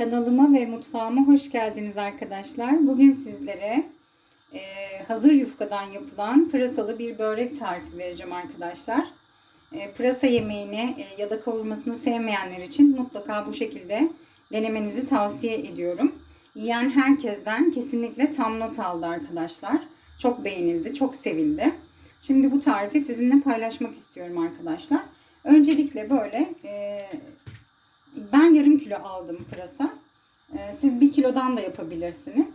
Kanalıma ve mutfağıma hoş geldiniz arkadaşlar. Bugün sizlere e, hazır yufkadan yapılan pırasalı bir börek tarifi vereceğim arkadaşlar. E, pırasa yemeğini e, ya da kavurmasını sevmeyenler için mutlaka bu şekilde denemenizi tavsiye ediyorum. Yiyen herkesten kesinlikle tam not aldı arkadaşlar. Çok beğenildi, çok sevildi. Şimdi bu tarifi sizinle paylaşmak istiyorum arkadaşlar. Öncelikle böyle e, ben yarım kilo aldım pırasa. Ee, Siz bir kilodan da yapabilirsiniz.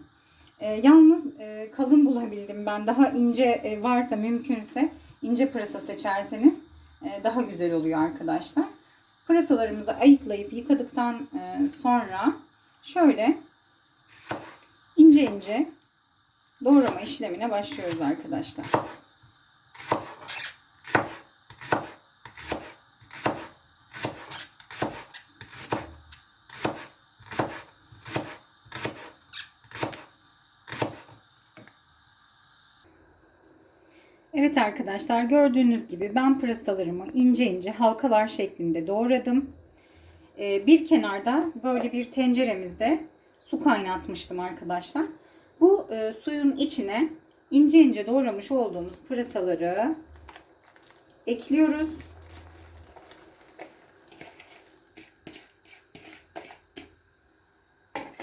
Ee, Yalnız e, kalın bulabildim ben. Daha ince e, varsa mümkünse ince pırasa seçerseniz e, daha güzel oluyor arkadaşlar. Pırasalarımızı ayıklayıp yıkadıktan sonra şöyle ince ince doğrama işlemine başlıyoruz arkadaşlar. Evet arkadaşlar gördüğünüz gibi ben pırasalarımı ince ince halkalar şeklinde doğradım. Ee, bir kenarda böyle bir tenceremizde su kaynatmıştım arkadaşlar. Bu e, suyun içine ince ince doğramış olduğumuz pırasaları ekliyoruz.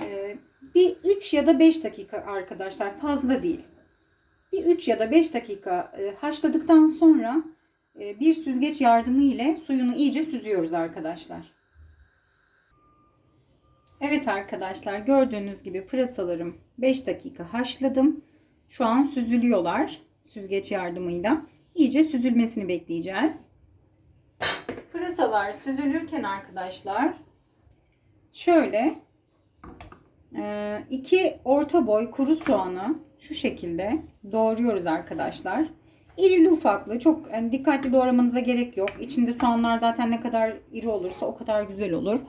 Ee, bir 3 ya da 5 dakika arkadaşlar fazla değil bir 3 ya da 5 dakika e, haşladıktan sonra e, bir süzgeç yardımı ile suyunu iyice süzüyoruz arkadaşlar. Evet arkadaşlar gördüğünüz gibi pırasalarım 5 dakika haşladım. Şu an süzülüyorlar süzgeç yardımıyla. İyice süzülmesini bekleyeceğiz. Pırasalar süzülürken arkadaşlar şöyle e, iki orta boy kuru soğanı şu şekilde doğruyoruz arkadaşlar. İrili ufaklı çok yani dikkatli doğramanıza gerek yok. İçinde soğanlar zaten ne kadar iri olursa o kadar güzel olur.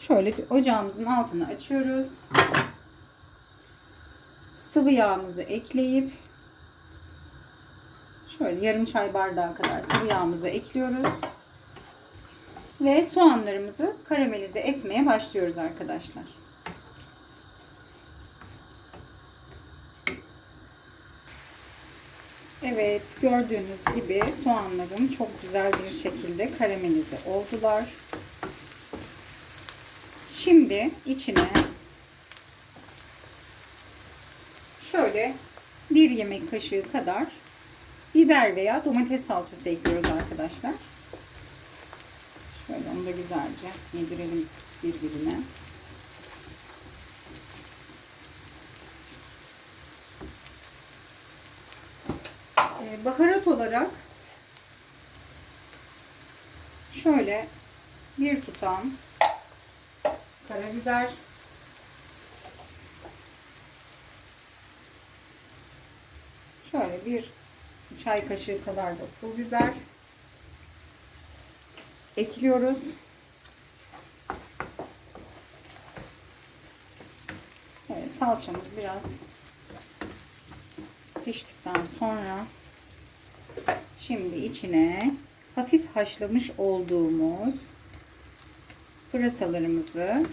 Şöyle ocağımızın altını açıyoruz. Sıvı yağımızı ekleyip şöyle yarım çay bardağı kadar sıvı yağımızı ekliyoruz. Ve soğanlarımızı karamelize etmeye başlıyoruz arkadaşlar. Evet gördüğünüz gibi soğanlarım çok güzel bir şekilde karamelize oldular. Şimdi içine şöyle bir yemek kaşığı kadar biber veya domates salçası ekliyoruz arkadaşlar. Şöyle onu da güzelce yedirelim birbirine. Baharat olarak şöyle bir tutam karabiber şöyle bir çay kaşığı kadar da pul biber ekliyoruz. Evet salçamız biraz piştikten sonra Şimdi içine hafif haşlamış olduğumuz pırasalarımızı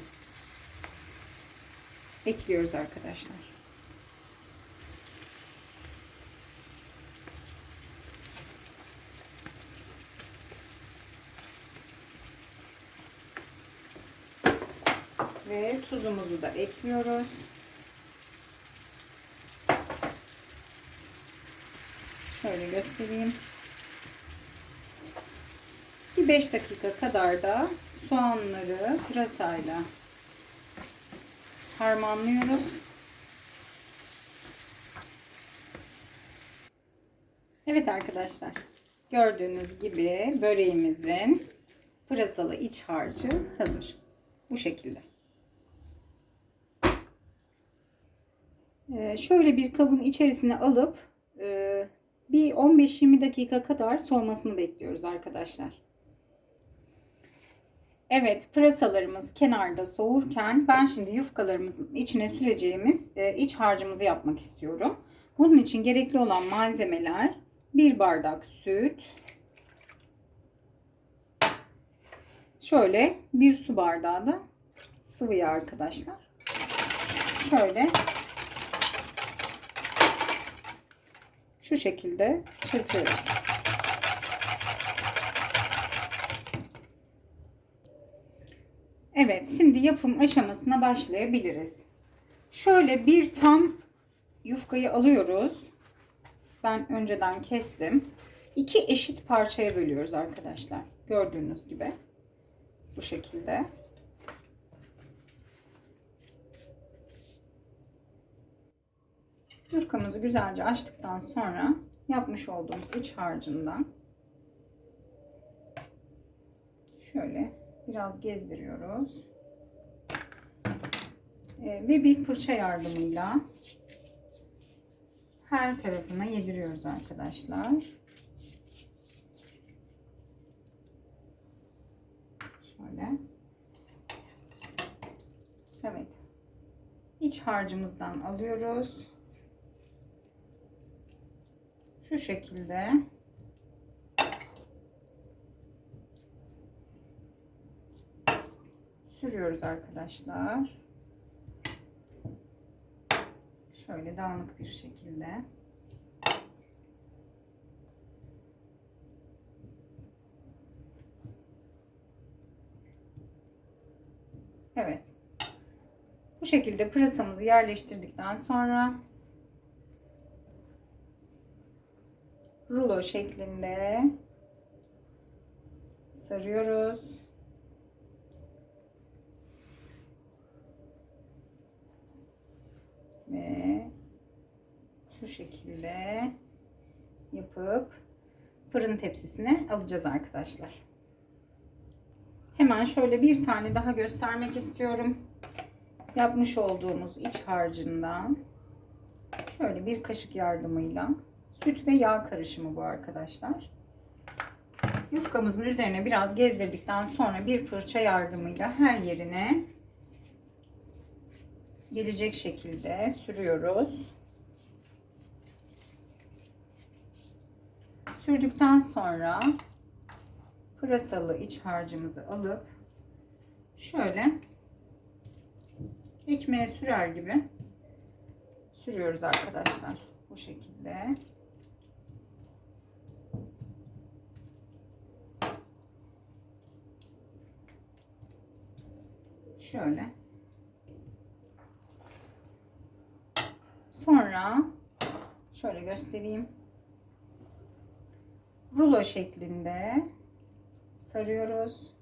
ekliyoruz arkadaşlar. Ve tuzumuzu da ekliyoruz. Şöyle göstereyim. Bir 5 dakika kadar da soğanları pırasayla harmanlıyoruz. Evet arkadaşlar. Gördüğünüz gibi böreğimizin pırasalı iç harcı hazır. Bu şekilde. Ee, şöyle bir kabın içerisine alıp e, bir 15-20 dakika kadar soğumasını bekliyoruz arkadaşlar. Evet pırasalarımız kenarda soğurken ben şimdi yufkalarımızın içine süreceğimiz e, iç harcımızı yapmak istiyorum. Bunun için gerekli olan malzemeler bir bardak süt, şöyle bir su bardağı da sıvı yağ arkadaşlar. Şöyle şu şekilde çırpıyoruz. Evet, şimdi yapım aşamasına başlayabiliriz. Şöyle bir tam yufkayı alıyoruz. Ben önceden kestim. İki eşit parçaya bölüyoruz arkadaşlar. Gördüğünüz gibi. Bu şekilde. Yufkamızı güzelce açtıktan sonra yapmış olduğumuz iç harcından şöyle biraz gezdiriyoruz. Ee, ve bir fırça yardımıyla her tarafına yediriyoruz arkadaşlar. Şöyle. Evet. İç harcımızdan alıyoruz. Şu şekilde. Sürüyoruz arkadaşlar. Şöyle dağınık bir şekilde. Evet. Bu şekilde pırasamızı yerleştirdikten sonra rulo şeklinde sarıyoruz. Ve şu şekilde yapıp fırın tepsisine alacağız arkadaşlar. Hemen şöyle bir tane daha göstermek istiyorum. Yapmış olduğumuz iç harcından şöyle bir kaşık yardımıyla süt ve yağ karışımı bu arkadaşlar. Yufkamızın üzerine biraz gezdirdikten sonra bir fırça yardımıyla her yerine gelecek şekilde sürüyoruz. Sürdükten sonra pırasalı iç harcımızı alıp şöyle ekmeğe sürer gibi sürüyoruz arkadaşlar. Bu şekilde. Şöyle. Sonra şöyle göstereyim. Rulo şeklinde sarıyoruz.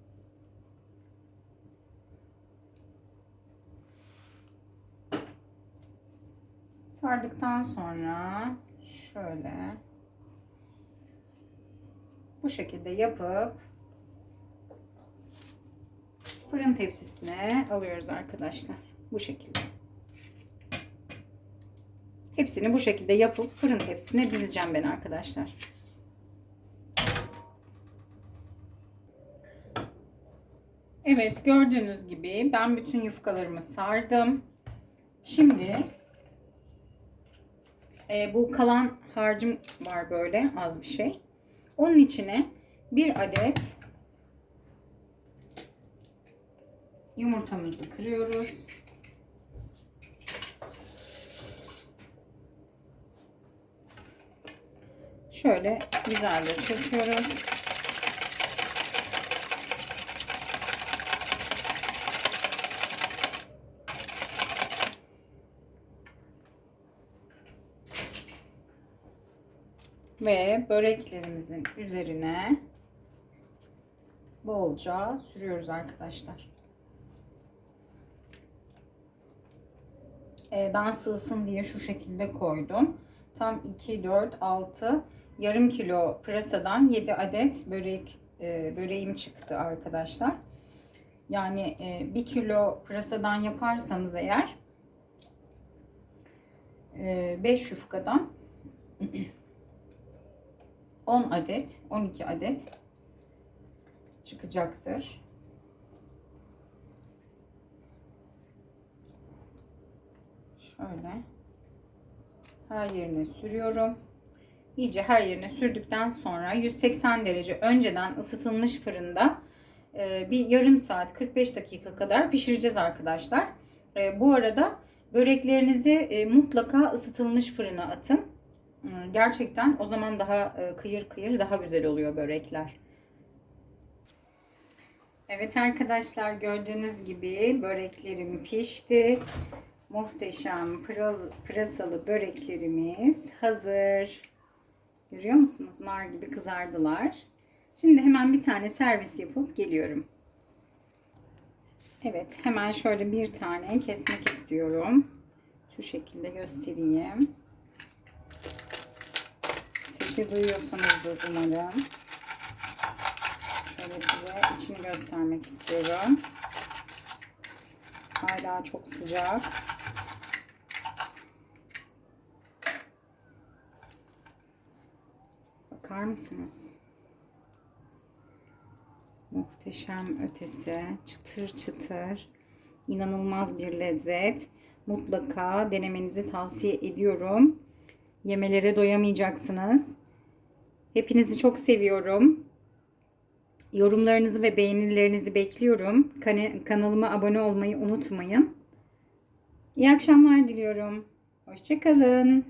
Sardıktan sonra şöyle bu şekilde yapıp fırın tepsisine alıyoruz arkadaşlar. Bu şekilde. Hepsini bu şekilde yapıp fırın tepsisine dizeceğim ben arkadaşlar. Evet gördüğünüz gibi ben bütün yufkalarımı sardım. Şimdi e, bu kalan harcım var böyle az bir şey. Onun içine bir adet yumurtamızı kırıyoruz. Şöyle güzelce çırpıyoruz. Ve böreklerimizin üzerine bolca sürüyoruz arkadaşlar. Ee, ben sığsın diye şu şekilde koydum. Tam 2, 4, 6, yarım kilo pırasadan 7 adet börek e, böreğim çıktı arkadaşlar. Yani e, 1 kilo pırasadan yaparsanız eğer e, 5 yufkadan 10 adet, 12 adet çıkacaktır. Şöyle her yerine sürüyorum. İyice her yerine sürdükten sonra 180 derece önceden ısıtılmış fırında e, bir yarım saat 45 dakika kadar pişireceğiz arkadaşlar. E, bu arada böreklerinizi e, mutlaka ısıtılmış fırına atın. Gerçekten o zaman daha kıyır kıyır daha güzel oluyor börekler. Evet arkadaşlar gördüğünüz gibi böreklerim pişti. Muhteşem pırasalı böreklerimiz hazır. Görüyor musunuz? Nar gibi kızardılar. Şimdi hemen bir tane servis yapıp geliyorum. Evet hemen şöyle bir tane kesmek istiyorum. Şu şekilde göstereyim. Sesi duyuyorsunuzdur umarım. Şöyle size içini göstermek istiyorum. Hala çok sıcak. Bakar mısınız? Muhteşem ötesi, çıtır çıtır, inanılmaz bir lezzet. Mutlaka denemenizi tavsiye ediyorum. Yemelere doyamayacaksınız. Hepinizi çok seviyorum. Yorumlarınızı ve beğenilerinizi bekliyorum. Kan- kanalıma abone olmayı unutmayın. İyi akşamlar diliyorum. Hoşçakalın.